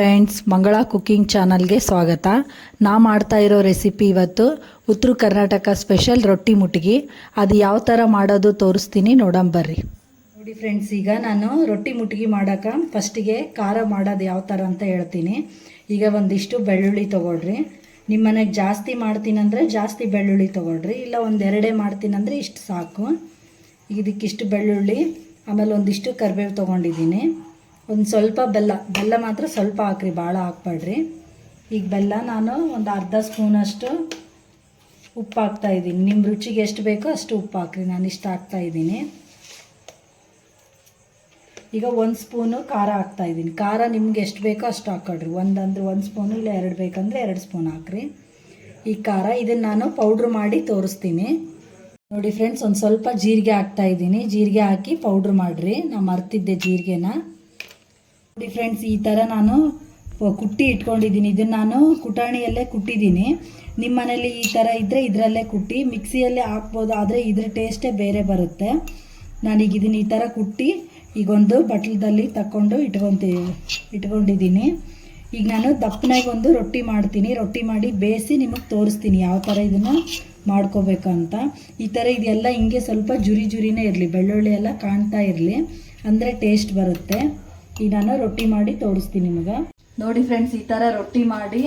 Friends, ಮಂಗಳ cooking ಚಾನಲ್ಗೆ ಸ್ವಾಗತ. ನಾ ಮಾಡ್ತಾ ಇರೋ ರೆಸಿಪಿ ಇವತ್ತು ಉತ್ತರ ಕರ್ನಾಟಕ ಸ್ಪೆಷಲ್ ರೊಟ್ಟಿ ಮುಟ್ಗಿ. ಅದು ಯಾವ ಥರ ಮಾಡೋದು ತೋರಿಸ್ತೀನಿ ನೋಡಂಬರ್ರಿ ನೋಡಿ ಫ್ರೆಂಡ್ಸ್, ಈಗ ನಾನು ರೊಟ್ಟಿ ಮುಟ್ಗಿ ಮಾಡೋಕೆ ಫಸ್ಟಿಗೆ ಖಾರ ಮಾಡೋದು ಯಾವ ಥರ ಅಂತ ಹೇಳ್ತೀನಿ. ಈಗ ಒಂದಿಷ್ಟು ಬೆಳ್ಳುಳ್ಳಿ ತೊಗೊಳ್ರಿ. ನಿಮ್ಮ ಮನೆಗೆ ಜಾಸ್ತಿ ಮಾಡ್ತೀನಂದರೆ ಜಾಸ್ತಿ ಬೆಳ್ಳುಳ್ಳಿ ತೊಗೊಳ್ರಿ. ಇಲ್ಲ ಒಂದೆರಡೇ ಮಾಡ್ತೀನಂದರೆ ಇಷ್ಟು ಸಾಕು. ಇದಕ್ಕಿಷ್ಟು ಬೆಳ್ಳುಳ್ಳಿ, ಆಮೇಲೆ ಒಂದಿಷ್ಟು ಕರಿಬೇವು ತೊಗೊಂಡಿದ್ದೀನಿ. ಒಂದು ಸ್ವಲ್ಪ ಬೆಲ್ಲ ಬೆಲ್ಲ ಮಾತ್ರ ಸ್ವಲ್ಪ ಹಾಕ್ರಿ ಭಾಳ ಹಾಕ್ಬೇಡ್ರಿ. ಈಗ ಬೆಲ್ಲ ನಾನು ಒಂದು ಅರ್ಧ ಸ್ಪೂನಷ್ಟು ಉಪ್ಪು ಹಾಕ್ತಾ ಇದ್ದೀನಿ. ನಿಮ್ಮ ರುಚಿಗೆ ಎಷ್ಟು ಬೇಕೋ ಅಷ್ಟು ಉಪ್ಪು ಹಾಕ್ರಿ, ನಾನು ಇಷ್ಟು ಹಾಕ್ತಾ ಇದ್ದೀನಿ. ಈಗ ಒಂದು ಸ್ಪೂನು ಖಾರ ಹಾಕ್ತಾ ಇದ್ದೀನಿ. ಖಾರ ನಿಮ್ಗೆ ಎಷ್ಟು ಬೇಕೋ ಅಷ್ಟು ಹಾಕೊಳ್ರಿ ಒಂದಂದ್ರೆ ಒಂದು ಸ್ಪೂನು ಇಲ್ಲ ಎರಡು ಬೇಕಂದ್ರೆ ಎರಡು ಸ್ಪೂನ್ ಹಾಕ್ರಿ. ಈ ಖಾರ ಇದನ್ನು ನಾನು ಪೌಡ್ರ್ ಮಾಡಿ ತೋರಿಸ್ತೀನಿ. ನೋಡಿ ಫ್ರೆಂಡ್ಸ್, ಒಂದು ಸ್ವಲ್ಪ ಜೀರಿಗೆ ಹಾಕ್ತಾ ಇದ್ದೀನಿ. ಜೀರಿಗೆ ಹಾಕಿ ಪೌಡ್ರ್ ಮಾಡಿರಿ. ನಾನು ಮರ್ತಿದ್ದೆ ಜೀರಿಗೆನ. ನೋಡಿ ಫ್ರೆಂಡ್ಸ್ ಈ ಥರ ನಾನು ಕುಟ್ಟಿ ಇಟ್ಕೊಂಡಿದ್ದೀನಿ. ಇದನ್ನು ನಾನು ಕುಟಾಣಿಯಲ್ಲೇ ಕುಟ್ಟಿದ್ದೀನಿ. ನಿಮ್ಮ ಮನೇಲಿ ಈ ಥರ ಇದ್ದರೆ ಇದರಲ್ಲೇ ಕುಟ್ಟಿ. ಮಿಕ್ಸಿಯಲ್ಲೇ ಹಾಕ್ಬೋದು, ಆದರೆ ಇದ್ರ ಟೇಸ್ಟೇ ಬೇರೆ ಬರುತ್ತೆ. ನಾನೀಗ ಇದನ್ನು ಈ ಥರ ಕುಟ್ಟಿ. ಈಗೊಂದು ಬಟ್ಲದಲ್ಲಿ ತಗೊಂಡು ಇಟ್ಕೊತೀವಿ ಇಟ್ಕೊಂಡಿದ್ದೀನಿ. ಈಗ ನಾನು ದಪ್ಪನಾಗಿ ಒಂದು ರೊಟ್ಟಿ ಮಾಡ್ತೀನಿ. ರೊಟ್ಟಿ ಮಾಡಿ ಬೇಯಿಸಿ ನಿಮಗೆ ತೋರಿಸ್ತೀನಿ ಯಾವ ಥರ ಇದನ್ನು ಮಾಡ್ಕೋಬೇಕು ಅಂತ ಈ ಥರ ಇದೆಲ್ಲ ಹಿಂಗೆ ಸ್ವಲ್ಪ ಜುರಿ ಜುರಿನೇ ಇರಲಿ. ಬೆಳ್ಳುಳ್ಳಿ ಎಲ್ಲ ಕಾಣ್ತಾ ಇರಲಿ. ಅಂದರೆ ಟೇಸ್ಟ್ ಬರುತ್ತೆ. ಈಗ ನಾನು ರೊಟ್ಟಿ ಮಾಡಿ ತೋರಿಸ್ತೀನಿ ನಿಮಗೆ. ನೋಡಿ ಫ್ರೆಂಡ್ಸ್ ಈ ಥರ ರೊಟ್ಟಿ ಮಾಡಿ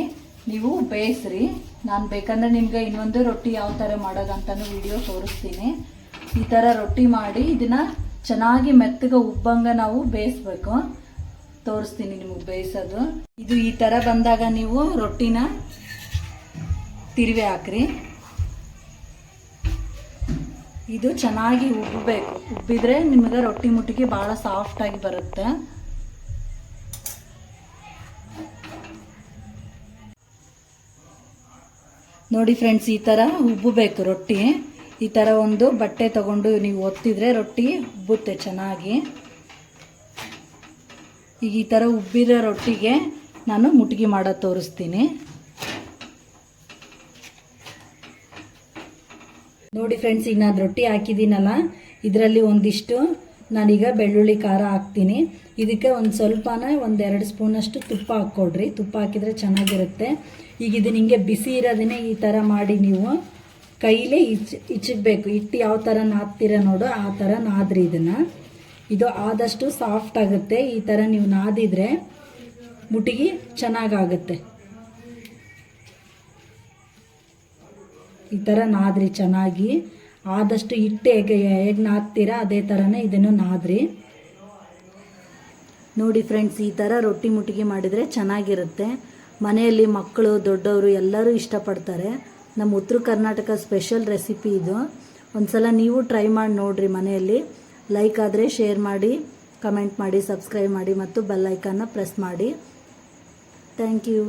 ನೀವು ಬೇಯಿಸ್ರಿ. ನಾನು ಬೇಕಂದ್ರೆ ನಿಮ್ಗೆ ಇನ್ನೊಂದು ರೊಟ್ಟಿ ಯಾವ ಥರ ಮಾಡೋದಂತನೂ ವಿಡಿಯೋ ತೋರಿಸ್ತೀನಿ. ಈ ಥರ ರೊಟ್ಟಿ ಮಾಡಿ ಇದನ್ನ ಚೆನ್ನಾಗಿ ಮೆತ್ತಗೆ ಉಬ್ಬಂಗ ನಾವು ಬೇಯಿಸ್ಬೇಕು. ತೋರಿಸ್ತೀನಿ ನಿಮಗೆ ಬೇಯಿಸೋದು. ಇದು ಈ ಥರ ಬಂದಾಗ ನೀವು ರೊಟ್ಟಿನ ತಿರುವೆ ಹಾಕ್ರಿ. ಇದು ಚೆನ್ನಾಗಿ ಉಬ್ಬಬೇಕು ಉಬ್ಬಿದ್ರೆ ನಿಮಗೆ ರೊಟ್ಟಿ ಮುಟ್ಟಿಗೆ ಭಾಳ ಸಾಫ್ಟಾಗಿ ಬರುತ್ತೆ. ನೋಡಿ ಫ್ರೆಂಡ್ಸ್ ಈ ಥರ ಉಬ್ಬಬೇಕು ರೊಟ್ಟಿ. ಈ ಥರ ಒಂದು ಬಟ್ಟೆ ತಗೊಂಡು ನೀವು ಒತ್ತಿದ್ರೆ ರೊಟ್ಟಿ ಉಬ್ಬುತ್ತೆ ಚೆನ್ನಾಗಿ. ಈಗ ಈ ಥರ ಉಬ್ಬಿರೋ ರೊಟ್ಟಿಗೆ ನಾನು ಮುಟ್ಗಿ ಮಾಡೋ ತೋರಿಸ್ತೀನಿ. ನೋಡಿ ಫ್ರೆಂಡ್ಸ್ ಈಗ ನಾನು ರೊಟ್ಟಿ ಹಾಕಿದ್ದೀನಲ್ಲ, ಇದರಲ್ಲಿ ಒಂದಿಷ್ಟು ನಾನೀಗ ಬೆಳ್ಳುಳ್ಳಿ ಖಾರ ಹಾಕ್ತೀನಿ. ಇದಕ್ಕೆ ಒಂದು ಸ್ವಲ್ಪನ ಒಂದೆರಡು ಸ್ಪೂನಷ್ಟು ತುಪ್ಪ ಹಾಕ್ಕೊಡ್ರಿ. ತುಪ್ಪ ಹಾಕಿದರೆ ಚೆನ್ನಾಗಿರುತ್ತೆ. ಈಗ ಇದು ನಿಮಗೆ ಬಿಸಿ ಇರೋದನ್ನೇ ಈ ಥರ ಮಾಡಿ ನೀವು ಕೈಲೇ ಇಚ್ ಇಚ್ಚಬೇಕು ಇಟ್ಟು ಯಾವ ಥರ ನಾದ್ತೀರ ನೋಡು, ಆ ಥರ ನಾದ್ರಿ ಇದನ್ನು. ಇದು ಆದಷ್ಟು ಸಾಫ್ಟ್ ಆಗುತ್ತೆ. ಈ ಥರ ನೀವು ನಾದಿದ್ರೆ ಮುಟಿಗೆ ಚೆನ್ನಾಗಾಗುತ್ತೆ. ಈ ಥರ ನಾದ್ರಿ ಚೆನ್ನಾಗಿ. ಆದಷ್ಟು ಹಿಟ್ಟು ಹೇಗೆ ಹೇಗೆ ನಾದ್ತೀರ ಅದೇ ಥರನೇ ಇದನ್ನು ನಾದ್ರಿ. ನೋಡಿ ಫ್ರೆಂಡ್ಸ್ ಈ ಥರ ರೊಟ್ಟಿ ಮುಟ್ಟಿಗೆ ಮಾಡಿದರೆ ಚೆನ್ನಾಗಿರುತ್ತೆ. ಮನೆಯಲ್ಲಿ ಮಕ್ಕಳು, ದೊಡ್ಡವರು ಎಲ್ಲರೂ ಇಷ್ಟಪಡ್ತಾರೆ. ನಮ್ಮ ಉತ್ತರ ಕರ್ನಾಟಕ ಸ್ಪೆಷಲ್ ರೆಸಿಪಿ ಇದು. ಒಂದ್ಸಲ ನೀವು ಟ್ರೈ ಮಾಡಿ ನೋಡಿರಿ ಮನೆಯಲ್ಲಿ. ಲೈಕ್ ಆದರೆ ಶೇರ್ ಮಾಡಿ ಕಮೆಂಟ್ ಮಾಡಿ ಸಬ್ಸ್ಕ್ರೈಬ್ ಮಾಡಿ ಮತ್ತು ಬೆಲ್ ಐಕಾನ್ನ ಪ್ರೆಸ್ ಮಾಡಿ. Thank you